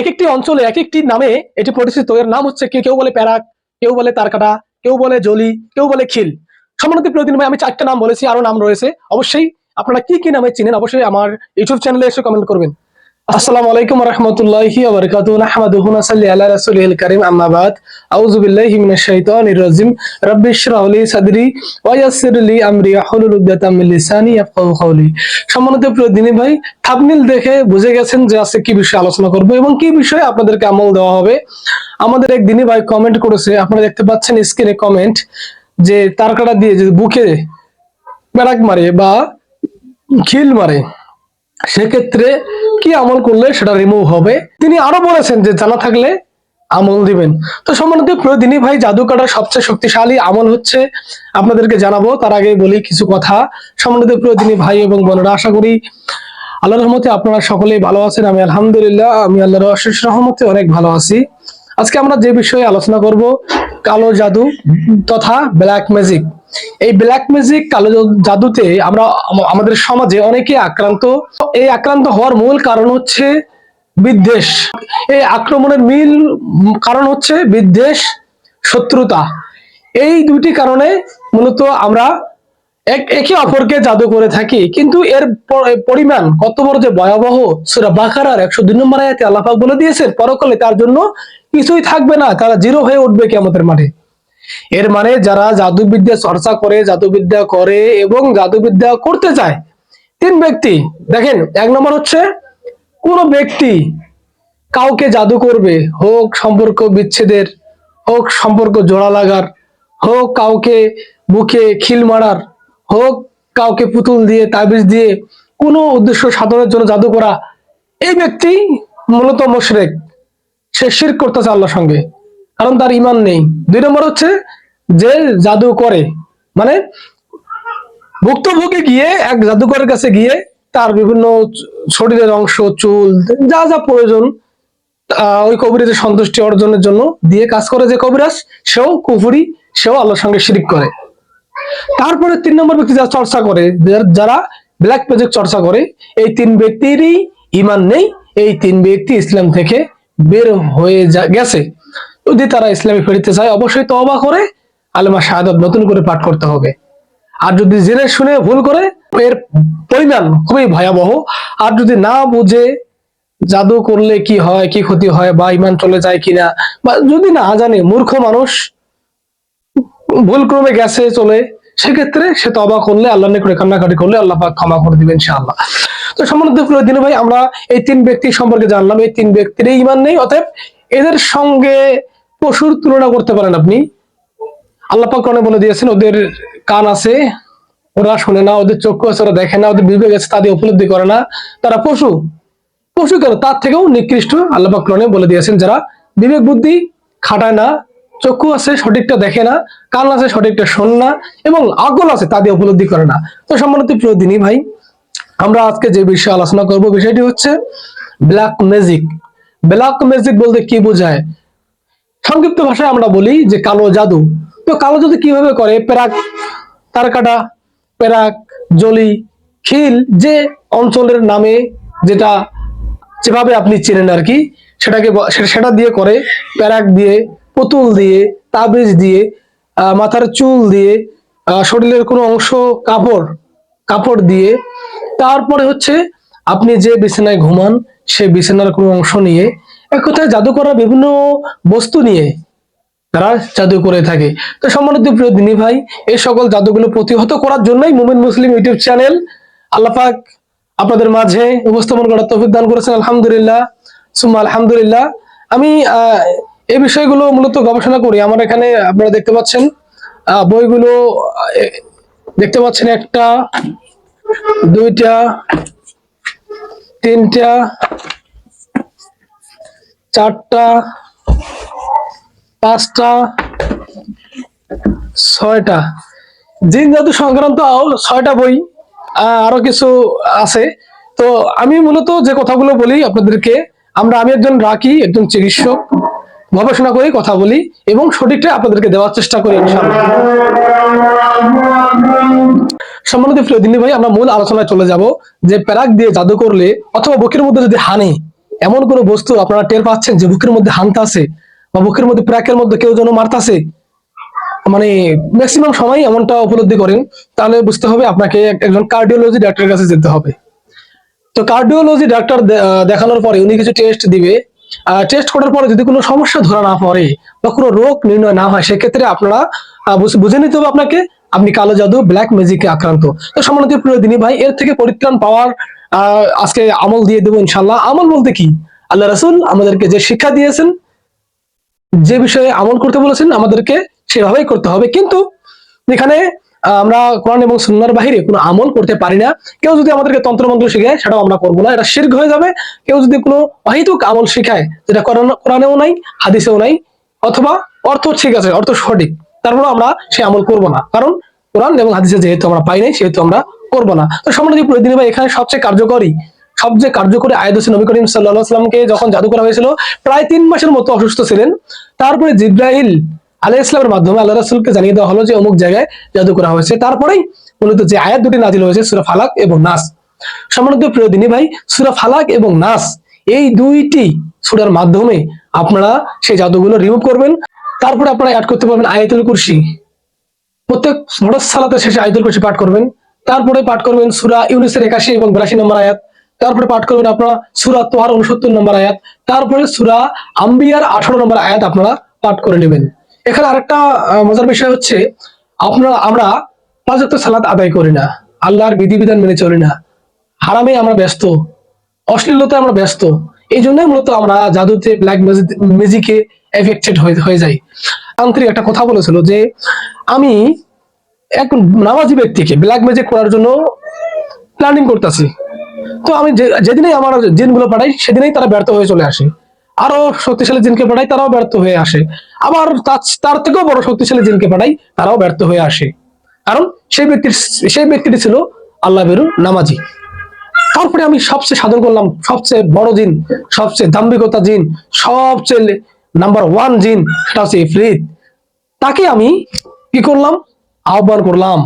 এক একটি অঞ্চলে এক একটি নামে এটি পরিচিত এর নাম হচ্ছে কেউ বলে প্যারাক, কেউ বলে তারকাটা, কেউ বলে জলি, কেউ বলে খিল। সম্মানিত প্রতিদিন ভাই আমি চারটা নাম বলেছি আরও নাম রয়েছে। অবশ্যই আপনারা কি কি নামে চিনেন, অবশ্যই আমার ইউটিউব চ্যানেলে এসে কমেন্ট করবেন। আসসালামু আলাইকুম রহমতুল্লাহি ওবরকাতু নাহমাদুহু নাসাল্লি আলা রাসূলিল কারীম, আম্মা বাদ। আউযু বিল্লাহি মিনাশ শাইতানির রাজিম। রাব্বি ইশরাহ লি সাদরি ওয়া আমরি ওয়াহলুল উকদাতাম মিন লিসানি ইয়াফকাহু কওলি। সম্মানিত প্রিয় দিনী ভাই থাম্বনেল দেখে বুঝে গেছেন যে আজকে কি বিষয়ে আলোচনা করব এবং কি বিষয়ে আপনাদেরকে আমল দেওয়া হবে। আমাদের এক দিনী ভাই কমেন্ট করেছে, আপনারা দেখতে পাচ্ছেন স্ক্রিনে কমেন্ট যে তারকাটা দিয়ে যদি বুকে ব্যারাক মারে বা খিল মারে। সেক্ষেত্রে কি আমল করলে সেটা রিমুভ হবে? তিনি আরও বলেছেন যে, জানা থাকলে আমল দিবেন। তো সম্মানিত প্রতিদিনই ভাই জাদু কাটার সবচেয়ে শক্তিশালী আমল হচ্ছে, আপনাদেরকে জানাব, তার আগে বলি কিছু কথা। সম্মানিত প্রতিদিনই ভাই এবং বোনেরা, আশা করি আল্লাহর রহমতে আপনারা সকলেই ভালো আছেন। আমি আলহামদুলিল্লাহ, আমি আল্লাহর অশেষ রহমতে অনেক ভালো আছি। আজকে আমরা যে বিষয়ে আলোচনা করব, কালো জাদু তথা ব্ল্যাক ম্যাজিক এই ব্ল্যাক ম্যাজিক কালো জাদুতে আমরা আমাদের সমাজে অনেকে আক্রান্ত। এই আক্রান্ত হওয়ার মূল কারণ হচ্ছে বিদ্বেষ। এই আক্রমণের মিল কারণ হচ্ছে বিদ্বেষ, শত্রুতা। এই দুটি কারণে মূলত আমরা এক অপরকে জাদু করে থাকি। কিন্তু এর পরিমাণ কত বড় যে ভয়াবহ, সুরা বাকারার একশো দুই নম্বর আয়াতে আল্লাপাক বলে দিয়েছেন, পরকালে তার জন্য কিছুই থাকবে না, তারা জিরো হয়ে উঠবে কেমতের মাঠে। এর মানে যারা জাদুবিদ্যা চর্চা করে, জাদুবিদ্যা করে এবং জাদুবিদ্যা করতে চায়, তিন ব্যক্তি। দেখেন, এক নম্বর হচ্ছে, কোন ব্যক্তি কাউকে জাদু করবে, হোক সম্পর্ক বিচ্ছেদের, হোক সম্পর্ক জোড়া লাগার, হোক কাউকে বুকে খিল মারার, হোক কাউকে পুতুল দিয়ে, তাবিজ দিয়ে কোনো উদ্দেশ্য সাধনের জন্য জাদু করা, এই ব্যক্তি মূলত মুশরেক। সে শির করতেছে আল্লাহর সঙ্গে। কারণ তার ইমান নেই। দুই নম্বর হচ্ছে যে জাদু করে। মানে ভুক্তভোগী গিয়ে, এক জাদুকরের কাছে গিয়ে তার বিভিন্ন শরীরের অংশ, চুল, যা যা প্রয়োজন ওই কবিরাজের সন্তুষ্টি অর্জনের জন্য দিয়ে কাজ করে যে কবিরাজ, সেও কুফুরি, সেও আল্লাহর সঙ্গে শিরিক করে। তারপরে তিন নম্বর ব্যক্তি যারা চর্চা করে, যারা ব্ল্যাক ম্যাজিক চর্চা করে, এই তিন ব্যক্তিরই ইমান নেই, এই তিন ব্যক্তি ইসলাম থেকে বের হয়ে গেছে। যদি তারা ইসলামে ফিরতে চায়, অবশ্যই তওবা করে, আলেমা শাহাদত নতুন করে পাঠ করতে হবে। আর যদি জেনে শুনে ভুল করে, এর পরিমাণ খুবই ভয়াবহ। আর যদি না বুঝে, জাদু করলে কি হয়, কি ক্ষতি হয়, বা ইমান চলে যায় কিনা, বা যদি না জানে, মূর্খ মানুষ ভুল ক্রমে গেছে, চলে, সেক্ষেত্রে সে তবা করলে আল্লাহ নিকটে কান্নাকাটি করলে আল্লাহ পাক ক্ষমা করে দিবেন ইনশাআল্লাহ। তো সম্মানিত দিন ভাই, আমরা এই তিন ব্যক্তি সম্পর্কে জানলাম। এই তিন ব্যক্তির ইমান নেই, অতএব এদের সঙ্গে পশুর তুলনা করতে পারেন আপনি। আল্লাহ পাক কোরআনে বলে দিয়েছেন, ওদের কান আছে, ওরা শোনে না, ওদের চক্ষু আছে, ওরা দেখে না, ওদের বিবেক আছে তাদের উপলব্ধি করে না। তারা পশু। পশু কেন? তার থেকেও নিকৃষ্ট, আল্লাহ পাক কোরআনে বলে দিয়েছেন, যারা বিবেক বুদ্ধি খাটায় না, চক্ষু আছে, সঠিকটা দেখে না, কান আছে, সঠিকটা শোন না, এবং আকল আছে, তা দিয়ে উপলব্ধি করে না। তো সম্মানিত প্রিয় দিনই ভাই, আমরা আজকে যে বিষয়ে আলোচনা করব, বিষয়টি হচ্ছে ব্ল্যাক ম্যাজিক ব্ল্যাক ম্যাজিক বলতে কি বোঝায়? সংক্ষিপ্ত ভাষায় আমরা বলি যে কালো জাদু। তো কালো জাদু কীভাবে করে? পেরাক, তারকাটা, পেরাক, জলি, খিল যে অঞ্চলের নামে যেটা যেভাবে আপনি চেনেন আর কি, সেটাকে সেটা দিয়ে করে প্যারাক দিয়ে, পুতুল দিয়ে, তাবিজ দিয়ে মাথার চুল দিয়ে শরীরের কোনো অংশ কাপড় কাপড় দিয়ে। তারপরে হচ্ছে আপনি যে বিছানায় ঘুমান, সে বিছানার কোনো অংশ নিয়ে এক কথায় জাদু করা বিভিন্ন বস্তু নিয়ে তারা জাদু করে থাকে। তো সম্মানিত প্রিয় দিনী ভাই, এই সকল জাদুগুলো প্রতিহত করার জন্যই মুমিন মুসলিম ইউটিউব চ্যানেল আল্লাপাক আপনাদের মাঝে উপস্থাপন করার তৌফিক দান করেছেন। আলহামদুলিল্লাহ। সুম্মা আলহামদুলিল্লাহ। আমি এই বিষয়গুলো মূলত গবেষণা করি। আমার এখানে আপনারা দেখতে পাচ্ছেন বইগুলো দেখতে পাচ্ছেন একটা, দুইটা, তিনটা চারটা, পাঁচটা, ছয়টা। জিন জাদু সংক্রান্ত ছয়টা বই আরও কিছু আছে। তো আমি মূলত যে কথাগুলো বলি আপনাদেরকে, আমরা, আমি একজন রাখি একজন চিকিৎসক, গবেষণা করি কথা বলি এবং সঠিকটা আপনাদেরকে দেওয়ার চেষ্টা করি সম্মানিত প্রিয় ভাই, আমরা মূল আলোচনায় চলে যাব যে প্যারাক দিয়ে জাদু করলে অথবা বুকের মধ্যে যদি হানে এমন কোনো বস্তু আপনারা টের পাচ্ছেন যে বুকের মধ্যে হানতা আছে বা বুকের মধ্যে প্র্যাকের মধ্যে কেউ যেন মারতাছে? মানে ম্যাক্সিমাম সময় এমনটা উপলব্ধি করেন, তাহলে বুঝতে হবে আপনাকে একজন কার্ডিওলজি ডাক্তারের কাছে যেতে হবে। তো কার্ডিওলজি ডাক্তার দেখানোর পরে উনি কিছু টেস্ট দিবে। টেস্ট করার পরে যদি কোনো সমস্যা ধরা না পড়ে বা কোনো রোগ নির্ণয় না হয়, সেক্ষেত্রে আপনারা বুঝে নিতে হবে আপনাকে আপনি কালো জাদু ব্ল্যাক ম্যাজিকে আক্রান্ত। তো সম্মানিত প্রিয় দিনী ভাই, এর থেকে পরিত্রাণ পাওয়ার আজকে আমল দিয়ে দেবো ইনশাল্লাহ আমল বলতে কি? আল্লাহ রাসুল আমাদেরকে যে শিক্ষা দিয়েছেন, যে বিষয়ে আমল করতে বলেছেন, আমাদেরকে সেভাবেই করতে হবে। কিন্তু এখানে আমরা কোরআন এবং সুন্নার বাহিরে কোনো আমল করতে পারি না। কেউ যদি আমাদেরকে তন্ত্রমন্ত্র শেখায়, সেটাও আমরা করব না। এটা শির্ক হয়ে যাবে। কেউ যদি কোনো অহিতুক আমল শিখায়, যেটা কোরআন- কোরআনেও নাই, হাদিসেও নাই, অথবা অর্থ ঠিক আছে, অর্থ সঠিক তারপরে আমরা সেই আমল করব না। কারণ কোরআন এবং হাদিসে যেহেতু আমরা পাই নাই, সেহেতু আমরা করব না। তো সম্মানিত প্রতিদিন ভাই, এখানে সবচেয়ে কার্যকরী সবচেয়ে কার্যকরী আয়াত হচ্ছে নবী করিম সাল্লাহ সাল্লামকে যখন জাদু করা হয়েছিল, প্রায় তিন মাসের মতো অসুস্থ ছিলেন। তারপরে জিব্রাহিল আলাহ ইসলামের মাধ্যমে আল্লাহ রাসুলকে জানিয়ে দেওয়া হলো যে অমুক জায়গায় জাদু করা হয়েছে। তারপরেই মূলত যে আয়াত দুটি নাজিল হয়েছে, সুরা ফালাক এবং নাস। সম্মানিত প্রিয় দিনী ভাই, সুরা ফালাক এবং নাস, এই দুইটি সুরার মাধ্যমে আপনারা সেই জাদুগুলো রিমুভ করবেন। তারপরে আপনারা অ্যাড করতে পারবেন আয়াতুল কুরসি। প্রত্যেক ফরজ সালাতে শেষে আয়াতুল কুরসি পাঠ করবেন। তারপরে পাঠ করবেন সুরা ইউনিসের একাশি এবং বিরাশি নম্বর আয়াত। তারপরে পাঠ করবেন আপনারা সুরা তোহার উনসত্তর নম্বর আয়াত। তারপরে সুরা আম্বিয়ার আঠারো নম্বর আয়াত আপনারা পাঠ করে নেবেন। এখানে আরেকটা মজার বিষয় হচ্ছে, আপনারা, আমরা পাঁচ ওয়াক্ত সালাত আদায় করি না। আল্লাহর বিধিবিধান মেনে চলি না। হারামে আমরা ব্যস্ত। অশ্লীলতায় আমরা ব্যস্ত। এই জন্যই মূলত আমরা জাদুতে ব্ল্যাক ম্যাজিকে এফেক্টেড হয়ে যাই আন্তরিক একটা কথা বলেছিল যে, আমি এক নামাজি ব্যক্তিকে ব্ল্যাক ম্যাজিক করার জন্য প্ল্যানিং করতেছি। তো আমি যেদিনেই আমার জিনগুলো পাঠাই, সেদিনেই তারা ব্যর্থ হয়ে চলে আসে। আরও শক্তিশালী জিনকে পাঠাই, তারাও ব্যর্থ হয়ে আসে। আবার তার- থেকেও বড় শক্তিশালী জিনকে পাঠাই, তারাও ব্যর্থ হয়ে আসে। কারণ সেই ব্যক্তির, সেই ব্যক্তিটি ছিল আল্লাহ বেরু নামাজি। তারপরে আমি সবচেয়ে সাধন করলাম, সবচেয়ে বড় জিন, সবচেয়ে দাম্ভিকতা জিন, সবচেয়ে নাম্বার ওয়ান জিন, সেটা হচ্ছে ইফরিত। তাকে আমি কি করলাম? আহ্বান করলাম।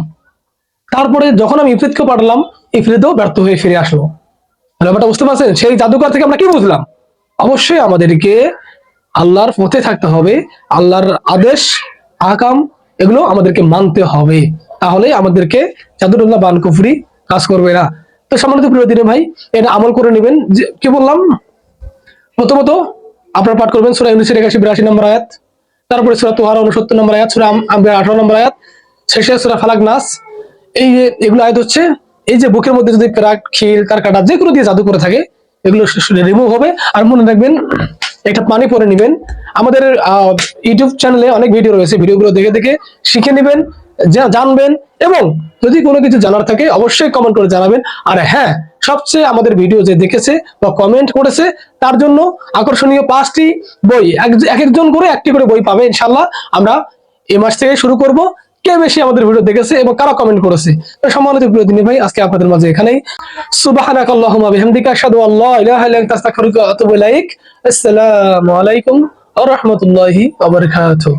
তারপরে যখন আমি ইফরিতকে পাঠালাম, ইফরিতও ব্যর্থ হয়ে ফিরে আসলো। ব্যাপারটা বুঝতে পারছেন? সেই জাদুকর থেকে আমরা কি বুঝলাম? অবশ্যই আমাদেরকে আল্লাহর পথে থাকতে হবে, আল্লাহর আদেশ আকাম এগুলো আমাদেরকে মানতে হবে। তাহলে আমাদেরকে জাদুরুল্লাহ বান কুফরি কাজ করবে না। তো সম্মানিত প্রিয় দিনে ভাই, এটা আমল করে নেবেন। যে কি বললাম? প্রথমত আপনারা পাঠ করবেন সুরা ইউনিসের একাশি, বিরাশি নম্বর আয়াত। তারপরে সুরা তোহার উনসত্তর নম্বর আয়াত, সুরা আঠারো নম্বর আয়াত। শেষে সুরা ফালাক নাস। এই যে, এগুলো আয়াত হচ্ছে, এই যে বুকের মধ্যে যদি প্রাক খিল, কারকাটা যেগুলো দিয়ে জাদু করে থাকে, এগুলো রিমুভ হবে। আর মনে রাখবেন একটা পানি পরে নেবেন। আমাদের ইউটিউব চ্যানেলে অনেক ভিডিও রয়েছে। ভিডিওগুলো দেখে দেখে শিখে নেবেন জানবেন এবং যদি কোনো কিছু জানার থাকে অবশ্যই কমেন্ট করে জানাবেন। আর হ্যাঁ সবচেয়ে আমাদের ভিডিও যে দেখেছে বা কমেন্ট করেছে, তার জন্য আকর্ষণীয় পাঁচটি বই। এক একজন করে একটি করে বই পাবে ইনশাল্লাহ আমরা এ মাস থেকে শুরু করব। কে বেশি আমাদের ভিডিও দেখেছে এবং কারা কমেন্ট করেছে? তো সম্মানিত প্রিয় দিনী ভাই, আজকে আপনাদের মাঝে এখানেই। সুবহানাকাল্লাহুম্মা বিহামদিকা, আশহাদু আল্লা ইলাহা ইল্লা আনতা আস্তাগফিরুকা ওয়া আতুবু ইলাইক। আসসালামু আলাইকুম ওয়া রাহমাতুল্লাহি ওয়া বারাকাতুহু।